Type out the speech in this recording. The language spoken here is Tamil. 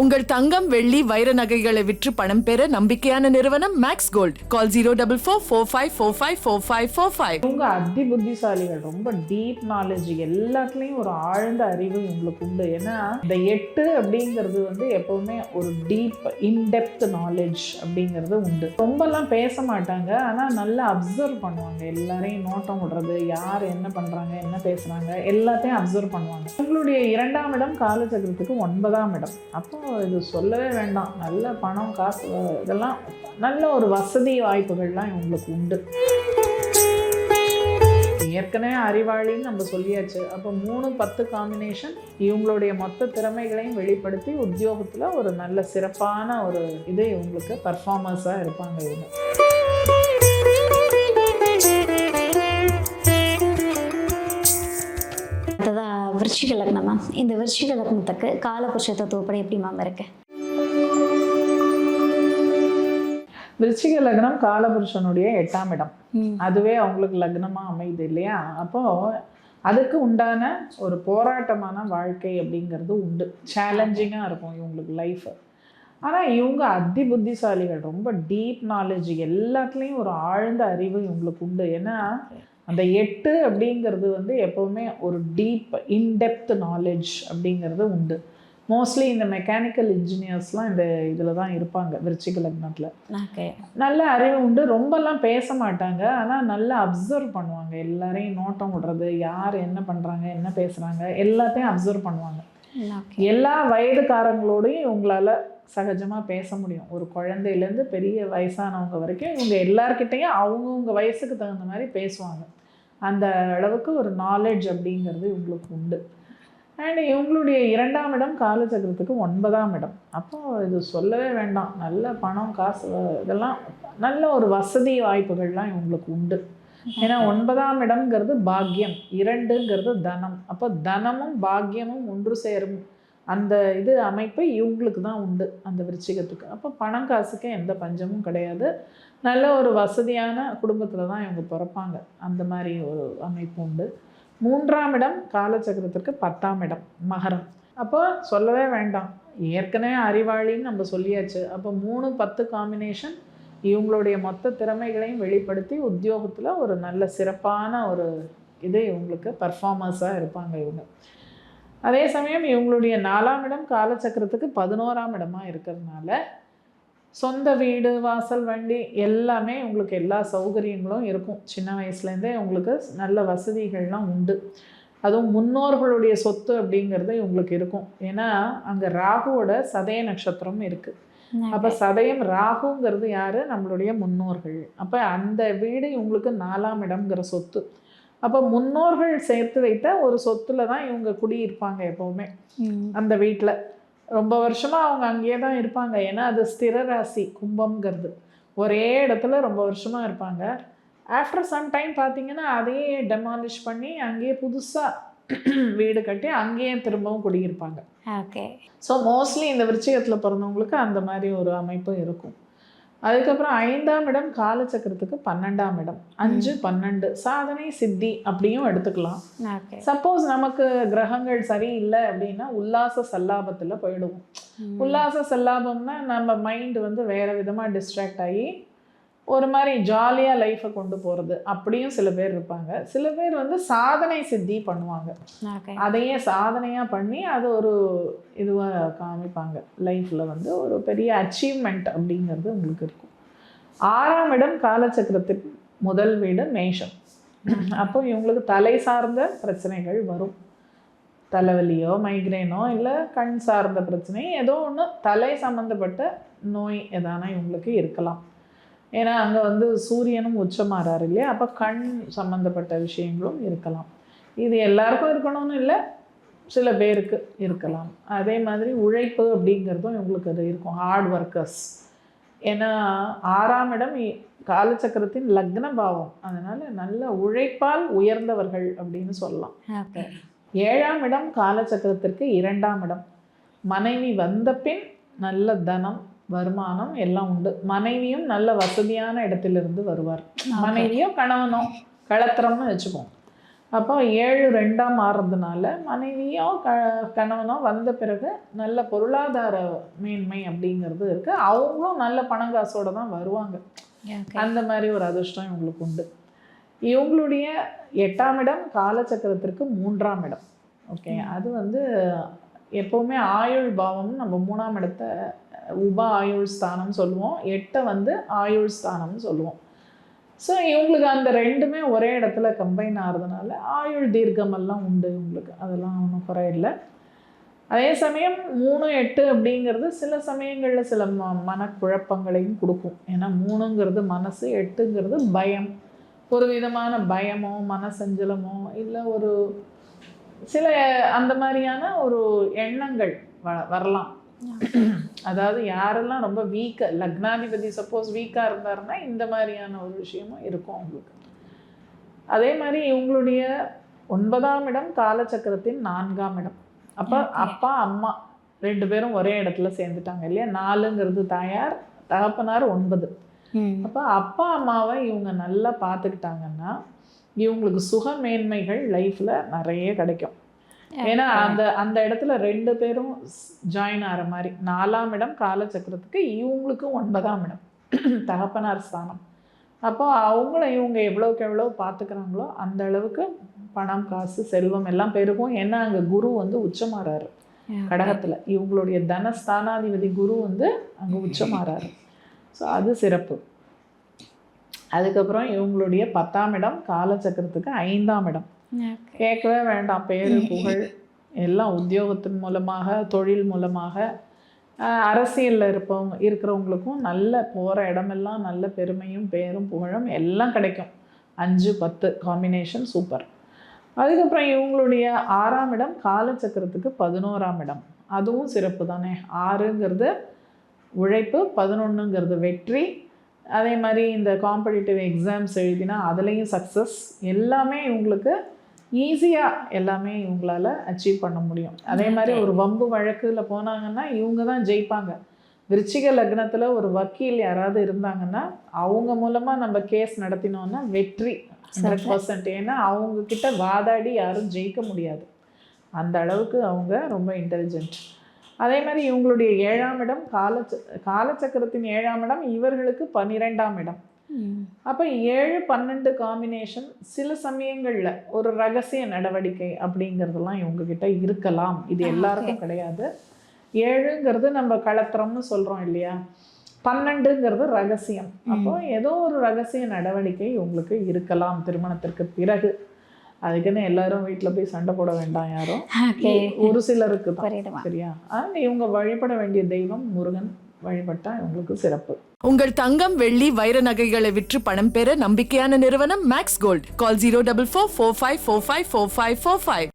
உங்கள் தங்கம் வெள்ளி வைர நகைகளை விற்று பணம் பெற நம்பிக்கையான நிறுவனம் Max Gold call zero double four four five four five four five four five இவங்க அதி புத்திசாலிகள் ரொம்ப டீப் நாலேஜ் எல்லாத்துலேயும் ஒரு ஆழ்ந்த அறிவு இவங்களுக்கு உண்டு. ஏன்னா இந்த எட்டு அப்படிங்கிறது வந்து எப்பவுமே ஒரு டீப் இன்டெப்த் நாலேஜ் அப்படிங்கிறது உண்டு. ரொம்பலாம் பேச மாட்டாங்க. ஆனால் நல்லா அப்சர்வ் பண்ணுவாங்க. எல்லாரையும் நோட்டம் விடுறது யார் என்ன பண்ணுறாங்க என்ன பேசுகிறாங்க எல்லாத்தையும் அப்சர்வ் பண்ணுவாங்க. உங்களுடைய இரண்டாம் இடம் காலச்சக்கரத்துக்கு ஒன்பதாம் இடம். அப்போ இது சொல்லவே வேண்டாம். நல்ல பணம் காசு இதெல்லாம் நல்ல ஒரு வசதி வாய்ப்புகள்லாம் இவங்களுக்கு உண்டு. ஏற்கனவே அறிவாளின்னு நம்ம சொல்லியாச்சு. அப்போ மூணு பத்து காம்பினேஷன் இவங்களுடைய மொத்த திறமைகளையும் வெளிப்படுத்தி உத்தியோகத்தில் ஒரு நல்ல சிறப்பான ஒரு இது இவங்களுக்கு பர்ஃபார்மன்ஸாக இருப்பாங்க இவங்க. விருச்சிக லக்னம் மேம் இந்த விருச்சிக லக்னத்துக்கு காலபுருஷ தத்துவப்படி எப்படி மேம் இருக்கு? விருச்சிக லக்னம் காலபுருஷனுடைய எட்டாம் இடம். அதுவே அவங்களுக்கு லக்னமாக அமையுது இல்லையா? அப்போது அதுக்கு உண்டான ஒரு போராட்டமான வாழ்க்கை அப்படிங்கிறது உண்டு. சேலஞ்சிங்காக இருக்கும் இவங்களுக்கு லைஃப் ஆனால் இவங்க அதி புத்திசாலிகள் ரொம்ப டீப் நாலேஜ் எல்லாத்துலேயும் ஒரு ஆழ்ந்த அறிவு இவங்களுக்கு உண்டு. ஏன்னா அந்த எட்டு அப்படிங்கிறது வந்து எப்போவுமே ஒரு டீப் இன்டெப்த் நாலேஜ் அப்படிங்கிறது உண்டு. மோஸ்ட்லி இந்த மெக்கானிக்கல் இன்ஜினியர்ஸ்லாம் இந்த இதில் தான் இருப்பாங்க விருச்சிக லக்னத்தில். ஓகே. நல்ல அறிவு உண்டு. ரொம்பலாம் பேச மாட்டாங்க. ஆனால் நல்லா அப்சர்வ் பண்ணுவாங்க. எல்லாரையும் நோட்டம் விடுறது யார் என்ன பண்ணுறாங்க என்ன பேசுகிறாங்க எல்லாத்தையும் அப்சர்வ் பண்ணுவாங்க. எல்லா வயதுக்காரங்களோடையும் இவங்களால சகஜமாக பேச முடியும். ஒரு குழந்தையிலேருந்து பெரிய வயசானவங்க வரைக்கும் இவங்க எல்லார்கிட்டேயும் அவங்கவுங்க வயசுக்கு தகுந்த மாதிரி பேசுவாங்க. அந்த அளவுக்கு ஒரு நாலேஜ் அப்படிங்கிறது இவங்களுக்கு உண்டு. அண்ட் இவங்களுடைய இரண்டாம் இடம் காலச்சக்கரத்துக்கு ஒன்பதாம் இடம். அப்போது இது சொல்லவே வேண்டாம். நல்ல பணம் காசு இதெல்லாம் நல்ல ஒரு வசதி வாய்ப்புகள்லாம் இவங்களுக்கு உண்டு. ஏன்னா ஒன்பதாம் இடம்ங்கிறது பாக்கியம். இரண்டுங்கிறது தனம். அப்போ தனமும் பாக்கியமும் ஒன்று சேரும். அந்த இது அமைப்பு இவங்களுக்கு தான் உண்டு அந்த விருச்சிகத்துக்கு. அப்போ பணம் காசுக்கு எந்த பஞ்சமும் கிடையாது. நல்ல ஒரு வசதியான குடும்பத்தில் தான் இவங்க பிறப்பாங்க. அந்த மாதிரி ஒரு அமைப்பு உண்டு. மூன்றாம் இடம் காலச்சக்கரத்திற்கு பத்தாம் இடம் மகரம். அப்போ சொல்லவே வேண்டாம். ஏற்கனவே அறிவாளின்னு நம்ம சொல்லியாச்சு. அப்போ மூணு பத்து காம்பினேஷன் இவங்களுடைய மொத்த திறமைகளையும் வெளிப்படுத்தி உத்தியோகத்தில் ஒரு நல்ல சிறப்பான ஒரு இது இவங்களுக்கு பர்ஃபார்மன்ஸாக இருப்பாங்க இவங்க. அதே சமயம் இவங்களுடைய நாலாம் இடம் காலச்சக்கரத்துக்கு பதினோராம் இடமா இருக்கிறதுனால சொந்த வீடு வாசல் வண்டி எல்லாமே உங்களுக்கு எல்லா சௌகரியங்களும் இருக்கும். சின்ன வயசுலேருந்தே உங்களுக்கு நல்ல வசதிகள்லாம் உண்டு. அதுவும் முன்னோர்களுடைய சொத்து அப்படிங்கிறது இவங்களுக்கு இருக்கும். ஏன்னா அங்கே ராகுவோட சதய நட்சத்திரம் இருக்குது அப்போ சதயம் ராகுங்கிறது யார்? நம்மளுடைய முன்னோர்கள். அப்போ அந்த வீடு இவங்களுக்கு நாலாம் இடம்ங்கிற சொத்து. அப்போ முன்னோர்கள் சேர்த்து வைத்த ஒரு சொத்துல தான் இவங்க குடியிருப்பாங்க எப்போவுமே. அந்த வீட்டில் ரொம்ப வருஷமாக அவங்க அங்கேயே தான் இருப்பாங்க. ஏன்னா அது ஸ்திர ராசி கும்பம்ங்கிறது. ஒரே இடத்துல ரொம்ப வருஷமாக இருப்பாங்க. ஆஃப்டர் சம் டைம் பார்த்தீங்கன்னா அதையே டெமாலிஷ் பண்ணி அங்கேயே புதுசாக வீடு கட்டி அங்கேயே திரும்பவும் குடியிருப்பாங்க. ஓகே ஸோ மோஸ்ட்லி இந்த விருச்சிகத்தில் பிறந்தவங்களுக்கு அந்த மாதிரி ஒரு அமைப்பு இருக்கும். அதுக்கப்புறம் ஐந்தாம் இடம் காலச்சக்கரத்துக்கு பன்னெண்டாம் இடம். அஞ்சு பன்னெண்டு. சாதனை சித்தி அப்படியும் எடுத்துக்கலாம். சப்போஸ் நமக்கு கிரகங்கள் சரியில்லை அப்படின்னா உல்லாச சல்லாபத்தில் போயிடுவோம். உல்லாச சல்லாபம்னா நம்ம மைண்ட் வந்து வேற விதமாக டிஸ்ட்ராக்ட் ஆகி ஒரு மாதிரி ஜாலியாக லைஃப்பை கொண்டு போகிறது அப்படியும் சில பேர் இருப்பாங்க. சில பேர் வந்து சாதனை சித்தி பண்ணுவாங்க. அதையே சாதனையாக பண்ணி அது ஒரு இதுவாக காமிப்பாங்க. லைஃப்பில் வந்து ஒரு பெரிய அச்சீவ்மெண்ட் அப்படிங்கிறது உங்களுக்கு இருக்கும். ஆறாம் இடம் காலச்சக்கரத்துக்கு முதல் வீடு மேஷம். அப்போ இவங்களுக்கு தலை சார்ந்த பிரச்சனைகள் வரும். தலைவலியோ மைக்ரேனோ இல்லை கண் சார்ந்த பிரச்சனை ஏதோ ஒன்று தலை சம்மந்தப்பட்ட நோய் எதான இவங்களுக்கு இருக்கலாம். ஏன்னா அங்கே வந்து சூரியனும் உச்சமாறாரு இல்லையா? அப்போ கண் சம்மந்தப்பட்ட விஷயங்களும் இருக்கலாம். இது எல்லாருக்கும் இருக்கணும்னு இல்லை சில பேருக்கு இருக்கலாம். அதே மாதிரி உழைப்பு அப்படிங்கிறதும் இவங்களுக்கு அது இருக்கும். ஹார்ட் ஒர்க்கர்ஸ் ஏன்னா ஆறாம் இடம் காலச்சக்கரத்தின் லக்ன பாவம். அதனால் நல்ல உழைப்பால் உயர்ந்தவர்கள் அப்படின்னு சொல்லலாம். ஏழாம் இடம் காலச்சக்கரத்திற்கு இரண்டாம் இடம். மனைவி வந்த பின் நல்ல தனம் வருமானம் எல்லாம் உண்டு. மனைவியும் நல்ல வசதியான இடத்திலிருந்து வருவார். மனைவியோ கணவனோ களத்திரம்னு வச்சுப்போம். அப்போ ஏழு ரெண்டாம் மாறுறதுனால மனைவியோ க கணவனோ வந்த பிறகு நல்ல பொருளாதார மேன்மை அப்படிங்கிறது இருக்குது அவங்களும் நல்ல பணங்காசோட தான் வருவாங்க. அந்த மாதிரி ஒரு அதிர்ஷ்டம் இவங்களுக்கு உண்டு. இவங்களுடைய எட்டாம் இடம் காலச்சக்கரத்திற்கு மூன்றாம் இடம். ஓகே அது வந்து எப்போவுமே ஆயுள் பாவம்னு நம்ம மூணாம் இடத்த உப ஆயுள் ஸ்தானம் சொல்லுவோம். எட்டை வந்து ஆயுள் ஸ்தானம்னு சொல்லுவோம். ஸோ இவங்களுக்கு அந்த ரெண்டுமே ஒரே இடத்துல கம்பைன் ஆகிறதுனால ஆயுள் தீர்க்கமெல்லாம் உண்டு இவங்களுக்கு. அதெல்லாம் ஒன்றும் குறையில்லை. அதே சமயம் மூணு எட்டு அப்படிங்கிறது சில சமயங்களில் சில ம மனக்குழப்பங்களையும் கொடுக்கும். ஏன்னா மூணுங்கிறது மனசு எட்டுங்கிறது பயம். ஒரு விதமான பயமோ மனசஞ்சலமோ இல்லை ஒரு சில அந்த மாதிரியான ஒரு எண்ணங்கள் வ வரலாம். அதாவது யாரெல்லாம் ரொம்ப வீக்காக லக்னாதிபதி சப்போஸ் வீக்காக இருந்தாருன்னா இந்த மாதிரியான ஒரு விஷயமும் இருக்கும் அவங்களுக்கு. அதே மாதிரி இவங்களுடைய ஒன்பதாம் இடம் காலச்சக்கரத்தின் நான்காம் இடம். அப்போ. அப்பா அம்மா ரெண்டு பேரும் ஒரே இடத்துல சேர்ந்துட்டாங்க இல்லையா? நாலுங்கிறது தாயார் தகப்பனார் ஒன்பது. அப்போ அப்பா அம்மாவை இவங்க நல்லா பார்த்துக்கிட்டாங்கன்னா இவங்களுக்கு சுக மேன்மைகள் லைஃப்பில் நிறைய கிடைக்கும். ஏன்னா அந்த அந்த இடத்துல ரெண்டு பேரும் ஜாயின் ஆகிற மாதிரி. நாலாம் இடம் காலச்சக்கரத்துக்கு இவங்களுக்கு ஒன்பதாம் இடம். தகப்பனார் ஸ்தானம். அப்போ அவங்கள இவங்க எவ்வளோக்கு எவ்வளோ பார்த்துக்கிறாங்களோ அந்த அளவுக்கு பணம் காசு செல்வம் எல்லாம் பெருகும். ஏன்னா அங்கே குரு வந்து உச்சமாறாரு. கடகத்தில். இவங்களுடைய தனஸ்தானாதிபதி குரு வந்து அங்கே உச்சமாறாரு. ஸோ அது சிறப்பு. அதுக்கப்புறம் இவங்களுடைய பத்தாம் இடம் காலச்சக்கரத்துக்கு ஐந்தாம் இடம். கேட்கவே வேண்டாம். பேரு புகழ் எல்லாம் உத்தியோகத்தின் மூலமாக தொழில் மூலமாக அரசியலில் இருப்பவங்க இருக்கிறவங்களுக்கும் நல்ல போகிற இடமெல்லாம் நல்ல பெருமையும் பேரும் புகழும் எல்லாம் கிடைக்கும். அஞ்சு பத்து காம்பினேஷன் சூப்பர் அதுக்கப்புறம் இவங்களுடைய ஆறாம் இடம் காலச்சக்கரத்துக்கு பதினோராம் இடம். அதுவும் சிறப்பு தானே. ஆறுங்கிறது உழைப்பு பதினொன்றுங்கிறது வெற்றி. அதே மாதிரி இந்த காம்படிட்டிவ் எக்ஸாம்ஸ் எழுதினா அதுலேயும் சக்ஸஸ் எல்லாமே இவங்களுக்கு ஈஸியாக எல்லாமே இவங்களால அச்சீவ் பண்ண முடியும். அதே மாதிரி ஒரு வம்பு வழக்குல போனாங்கன்னா இவங்க தான் ஜெயிப்பாங்க. விருச்சிக லக்னத்தில் ஒரு வக்கீல் யாராவது இருந்தாங்கன்னா அவங்க மூலமாக நம்ம கேஸ் நடத்தினோன்னா வெற்றி ஹண்ட்ரட் பர்சன்ட் ஏன்னா அவங்க கிட்ட வாதாடி யாரும் ஜெயிக்க முடியாது. அந்த அளவுக்கு அவங்க ரொம்ப இன்டெலிஜென்ட் அதே மாதிரி இவங்களுடைய ஏழாம் இடம் காலச்ச காலச்சக்கரத்தின் ஏழாம் இடம் இவர்களுக்கு பன்னிரெண்டாம் இடம். அப்போ ஏழு பன்னெண்டு காம்பினேஷன் சில சமயங்களில் ஒரு ரகசிய நடவடிக்கை அப்படிங்கிறதெல்லாம் இவங்க கிட்ட இருக்கலாம். இது எல்லாருக்கும் கிடையாது. ஏழுங்கிறது நம்ம களத்திரம்னு சொல்கிறோம் இல்லையா? பன்னெண்டுங்கிறது ரகசியம். அப்போ ஏதோ ஒரு ரகசிய நடவடிக்கை உங்களுக்கு இருக்கலாம் திருமணத்திற்கு பிறகு. அதுக்குன்னு எல்லாரும் வீட்டில் போய் சண்டை போட வேண்டாம் யாரும். ஒரு சிலருக்கு சரியா? இவங்க வழிபட வேண்டிய தெய்வம் முருகன். வழிபட்டா உங்களுக்கு சிறப்பு. உங்கள் தங்கம் வெள்ளி வைர நகைகளை விற்று பணம் பெற நம்பிக்கையான நிறுவனம் Max Gold call zero double four four five four five four five four five